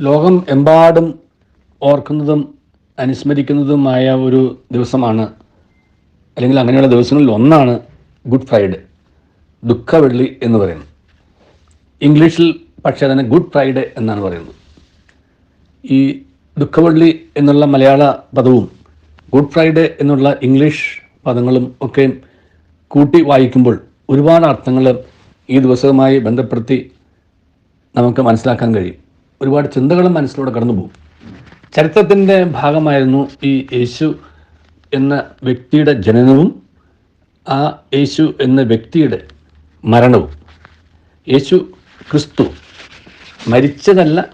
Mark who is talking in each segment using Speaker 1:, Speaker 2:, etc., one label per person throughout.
Speaker 1: ലോകം എമ്പാടും ഓർക്കുന്നതും അനുസ്മരിക്കുന്നതുമായ ഒരു ദിവസമാണ്. അല്ലെങ്കിൽ അങ്ങനെയുള്ള ദിവസങ്ങളിൽ ഒന്നാണ് ഗുഡ് ഫ്രൈഡേ. ദുഃഖവെള്ളി എന്ന് പറയുന്നത്. ഇംഗ്ലീഷിൽ പക്ഷേ അതിനെ ഗുഡ് ഫ്രൈഡേ എന്നാണ് പറയുന്നത്. ഈ ദുഃഖവെള്ളി എന്നുള്ള മലയാള പദവും ഗുഡ് ഫ്രൈഡേ എന്നുള്ള ഇംഗ്ലീഷ് പദങ്ങളും ഒക്കെ കൂട്ടി വായിക്കുമ്പോൾ ഒരുപാട് അർത്ഥങ്ങൾ ഈ ദിവസവുമായി ബന്ധപ്പെടുത്തി നമുക്ക് മനസ്സിലാക്കാൻ കഴിയും. ഒരുപാട് ചിന്തകളും മനസ്സിലൂടെ കടന്നുപോകും. ചരിത്രത്തിന്റെ ഭാഗമായിരുന്നു ഈ യേശു എന്ന വ്യക്തിയുടെ ജനനവും ആ യേശു എന്ന വ്യക്തിയുടെ മരണവും. യേശു ക്രിസ്തു മരിച്ചതല്ല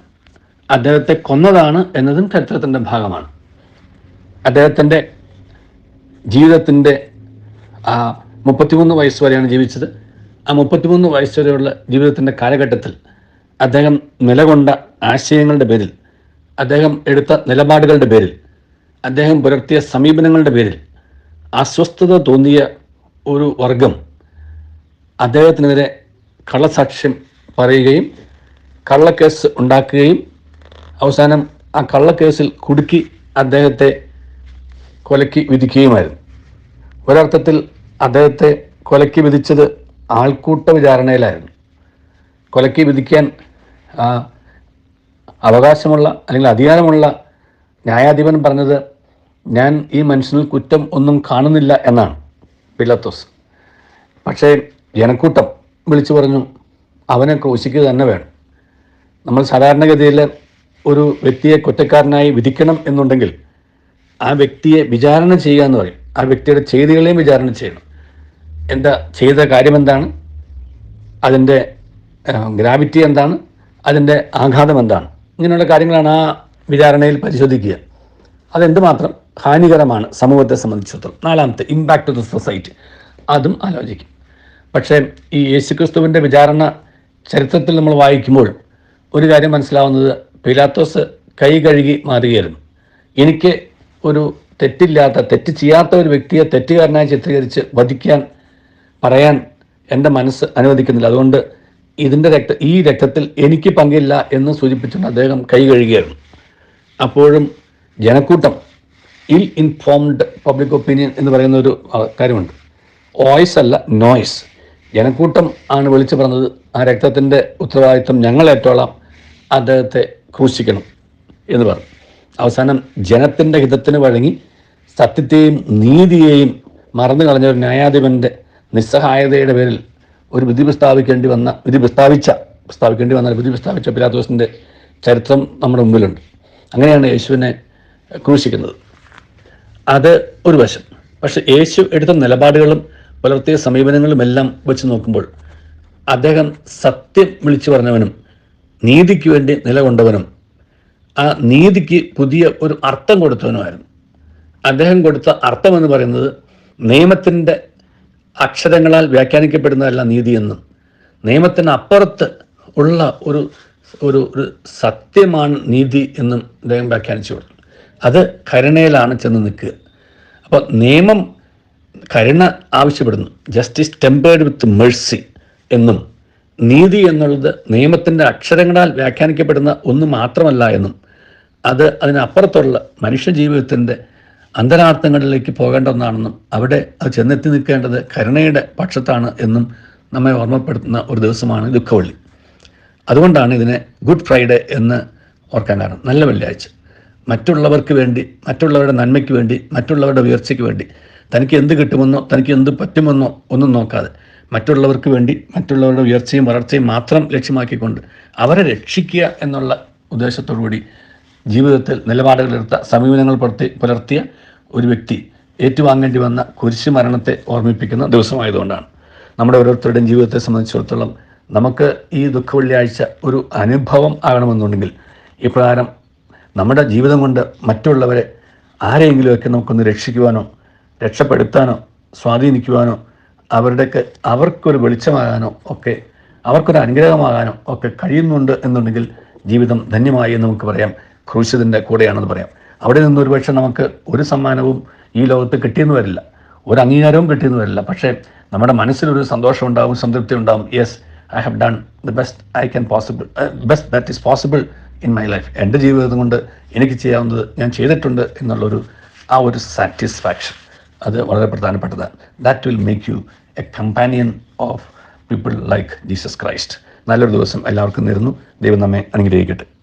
Speaker 1: അദ്ദേഹത്തെ കൊന്നതാണ് എന്നതും ചരിത്രത്തിന്റെ ഭാഗമാണ്. അദ്ദേഹത്തിന്റെ ജീവിതത്തിന്റെ ആ മുപ്പത്തിമൂന്ന് വയസ്സ് വരെയാണ് ജീവിച്ചത്. ആ മുപ്പത്തിമൂന്ന് വയസ്സ് വരെയുള്ള ജീവിതത്തിന്റെ കാലഘട്ടത്തിൽ അദ്ദേഹം നിലകൊണ്ട ആശയങ്ങളുടെ പേരിൽ അദ്ദേഹം എടുത്ത നിലപാടുകളുടെ പേരിൽ അദ്ദേഹം പുലർത്തിയ സമീപനങ്ങളുടെ പേരിൽ അസ്വസ്ഥത തോന്നിയ ഒരു വർഗം അദ്ദേഹത്തിനെതിരെ കള്ളസാക്ഷ്യം പറയുകയും കള്ളക്കേസ് ഉണ്ടാക്കുകയും അവസാനം ആ കള്ളക്കേസിൽ കുടുക്കി അദ്ദേഹത്തെ കൊലയ്ക്ക് വിധിക്കുകയുമായിരുന്നു. ഒരർത്ഥത്തിൽ അദ്ദേഹത്തെ കൊലയ്ക്ക് വിധിച്ചത് ആൾക്കൂട്ട വിചാരണയിലായിരുന്നു. കൊലയ്ക്ക് വിധിക്കാൻ അവകാശമുള്ള അല്ലെങ്കിൽ അധികാരമുള്ള ന്യായാധിപൻ പറഞ്ഞത് ഞാൻ ഈ മനുഷ്യനിൽ കുറ്റം ഒന്നും കാണുന്നില്ല എന്നാണ് പിലത്തോസ്. പക്ഷേ ജനക്കൂട്ടം വിളിച്ചു പറഞ്ഞു അവനെ ക്രൂശിക്കുക തന്നെ വേണം. നമ്മൾ സാധാരണഗതിയിൽ ഒരു വ്യക്തിയെ കുറ്റക്കാരനായി വിധിക്കണം എന്നുണ്ടെങ്കിൽ ആ വ്യക്തിയെ വിചാരണ ചെയ്യുക എന്ന് പറയും. ആ വ്യക്തിയുടെ ചെയ്തികളെയും വിചാരണ ചെയ്യണം. എന്താ ചെയ്ത കാര്യം എന്താണ്? അതിന്റെ ഗ്രാവിറ്റി എന്താണ്? അതിന്റെ ആഘാതം എന്താണ്? ഇങ്ങനെയുള്ള കാര്യങ്ങളാണ് ആ വിചാരണയിൽ പരിശോധിക്കുക. അതെന്തുമാത്രം ഹാനികരമാണ് സമൂഹത്തെ സംബന്ധിച്ചിടത്തോളം. നാലാമത്തെ ഇമ്പാക്ട് ഓഫ് ദ സൊസൈറ്റി അതും ആലോചിക്കും. പക്ഷേ ഈ യേശുക്രിസ്തുവിന്റെ വിചാരണ ചരിത്രത്തിൽ നമ്മൾ വായിക്കുമ്പോൾ ഒരു കാര്യം മനസ്സിലാവുന്നത് പിലാത്തോസ് കൈ കഴുകി മാറുകയായിരുന്നു. എനിക്ക് ഒരു തെറ്റില്ലാത്ത തെറ്റ് ചെയ്യാത്ത ഒരു വ്യക്തിയെ തെറ്റുകാരനായി ചിത്രീകരിച്ച് വധിക്കാൻ പറയാൻ എന്റെ മനസ്സ് അനുവദിക്കുന്നില്ല. അതുകൊണ്ട് ഇതിന്റെ രക്ത ഈ രക്തത്തിൽ എനിക്ക് പങ്കില്ല എന്ന് സൂചിപ്പിച്ചുകൊണ്ട് അദ്ദേഹം കൈ കഴുകിയായിരുന്നു. അപ്പോഴും ജനക്കൂട്ടം ഇൽ ഇൻഫോംഡ് പബ്ലിക് ഒപ്പീനിയൻ എന്ന് പറയുന്ന ഒരു കാര്യമുണ്ട്. വോയിസ് അല്ല നോയ്സ് ജനക്കൂട്ടം ആണ് വിളിച്ചു പറഞ്ഞത്. ആ രക്തത്തിന്റെ ഉത്തരവാദിത്വം ഞങ്ങൾ ഏറ്റോളാം. അദ്ദേഹത്തെ ക്രൂശിക്കണം എന്ന് പറഞ്ഞു. അവസാനം ജനത്തിന്റെ ഹിതത്തിന് വഴങ്ങി സത്യത്തെയും നീതിയെയും മറന്നു കളഞ്ഞ ഒരു ന്യായാധിപന്റെ നിസ്സഹായതയുടെ പേരിൽ ഒരു വിധി പ്രസ്താവിക്കേണ്ടി വന്ന വിധി പ്രസ്താവിച്ച പ്രസ്താവിക്കേണ്ടി വന്ന വിധി പ്രസ്താവിച്ച പിലാത്തോസിന്റെ ചരിത്രം നമ്മുടെ മുമ്പിലുണ്ട്. അങ്ങനെയാണ് യേശുവിനെ ക്രൂശിക്കുന്നത്. അത് ഒരു വശം. പക്ഷെ യേശു എടുത്ത നിലപാടുകളും പുലർത്തിയ സമീപനങ്ങളും എല്ലാം വെച്ച് നോക്കുമ്പോൾ അദ്ദേഹം സത്യം വിളിച്ചു പറഞ്ഞവനും നീതിക്ക് വേണ്ടി നിലകൊണ്ടവനും ആ നീതിക്ക് പുതിയ ഒരു അർത്ഥം കൊടുത്തവനുമായിരുന്നു. അദ്ദേഹം കൊടുത്ത അർത്ഥം എന്ന് പറയുന്നത് നിയമത്തിന്റെ അക്ഷരങ്ങളാൽ വ്യാഖ്യാനിക്കപ്പെടുന്നതല്ല നീതിയെന്നും നിയമത്തിന് അപ്പുറത്ത് ഉള്ള ഒരു ഒരു ഒരു സത്യമാണ് നീതി എന്നും അദ്ദേഹം വ്യാഖ്യാനിച്ചു കൊടുത്തു. അത് കരുണയിലാണ് ചെന്ന് നിൽക്കുക. അപ്പോൾ നിയമം കരുണ ആവശ്യപ്പെടുന്നു. ജസ്റ്റിസ് ടെമ്പേർഡ് വിത്ത് മേഴ്സി എന്നും നീതി എന്നുള്ളത് നിയമത്തിന്റെ അക്ഷരങ്ങളാൽ വ്യാഖ്യാനിക്കപ്പെടുന്ന ഒന്ന് മാത്രമല്ല എന്നും അത് അതിനപ്പുറത്തുള്ള മനുഷ്യ ജീവിതത്തിന്റെ അന്തരാർത്ഥങ്ങളിലേക്ക് പോകേണ്ട ഒന്നാണെന്നും അവിടെ അത് ചെന്നെത്തി നിൽക്കേണ്ടത് കരുണയുടെ പക്ഷത്താണ് എന്നും നമ്മെ ഓർമ്മപ്പെടുത്തുന്ന ഒരു ദിവസമാണ് ദുഃഖവള്ളി. അതുകൊണ്ടാണ് ഇതിനെ ഗുഡ് ഫ്രൈഡേ എന്ന് ഓർക്കാൻ കാരണം നല്ല വെള്ളിയാഴ്ച. മറ്റുള്ളവർക്ക് വേണ്ടി മറ്റുള്ളവരുടെ നന്മയ്ക്ക് വേണ്ടി മറ്റുള്ളവരുടെ ഉയർച്ചയ്ക്ക് വേണ്ടി തനിക്ക് എന്ത് കിട്ടുമെന്നോ തനിക്ക് എന്ത് പറ്റുമെന്നോ ഒന്നും നോക്കാതെ മറ്റുള്ളവർക്ക് വേണ്ടി മറ്റുള്ളവരുടെ ഉയർച്ചയും വളർച്ചയും മാത്രം ലക്ഷ്യമാക്കിക്കൊണ്ട് അവരെ രക്ഷിക്കുക എന്നുള്ള ഉദ്ദേശത്തോടു കൂടി ജീവിതത്തിൽ നിലപാടുകളെടുത്ത സമീപനങ്ങൾ പുലർത്തി പുലർത്തിയ ഒരു വ്യക്തി ഏറ്റുവാങ്ങേണ്ടി വന്ന കുരിശു മരണത്തെ ഓർമ്മിപ്പിക്കുന്ന ദിവസമായതുകൊണ്ടാണ്. നമ്മുടെ ഓരോരുത്തരുടെയും ജീവിതത്തെ സംബന്ധിച്ചിടത്തോളം നമുക്ക് ഈ ദുഃഖ വെള്ളിയാഴ്ച ഒരു അനുഭവം ആകണമെന്നുണ്ടെങ്കിൽ ഇപ്രകാരം നമ്മുടെ ജീവിതം കൊണ്ട് മറ്റുള്ളവരെ ആരെയെങ്കിലുമൊക്കെ നമുക്കൊന്ന് രക്ഷിക്കുവാനോ രക്ഷപ്പെടുത്താനോ സ്വാധീനിക്കുവാനോ അവരുടെയൊക്കെ അവർക്കൊരു വെളിച്ചമാകാനോ ഒക്കെ അവർക്കൊരു അനുഗ്രഹമാകാനോ ഒക്കെ കഴിയുന്നുണ്ട് എന്നുണ്ടെങ്കിൽ ജീവിതം ധന്യമായി എന്ന് നമുക്ക് പറയാം. ക്രൂശിതന്റെ കൂടെയാണെന്ന് പറയാം. അവിടെ നിന്ന് ഒരുപക്ഷെ നമുക്ക് ഒരു സമ്മാനവും ഈ ലോകത്ത് കിട്ടിയെന്ന് വരില്ല. ഒരു അംഗീകാരവും കിട്ടിയെന്ന് വരില്ല. പക്ഷേ നമ്മുടെ മനസ്സിലൊരു സന്തോഷം ഉണ്ടാവും സംതൃപ്തി ഉണ്ടാവും. Yes I have done the best I can possible best that is possible in my life എന്റെ ജീവിതം കൊണ്ട് എനിക്ക് ചെയ്യാവുന്നത് ഞാൻ ചെയ്തിട്ടുണ്ട് എന്നുള്ളൊരു ആ ഒരു സാറ്റിസ്ഫാക്ഷൻ അത് വളരെ പ്രധാനപ്പെട്ടതാണ്. That will make you a companion of people like Jesus Christ നല്ലൊരു ദിവസം എല്ലാവർക്കും നേരുന്നു. ദൈവം നമ്മെ അനുഗ്രഹിക്കട്ടെ.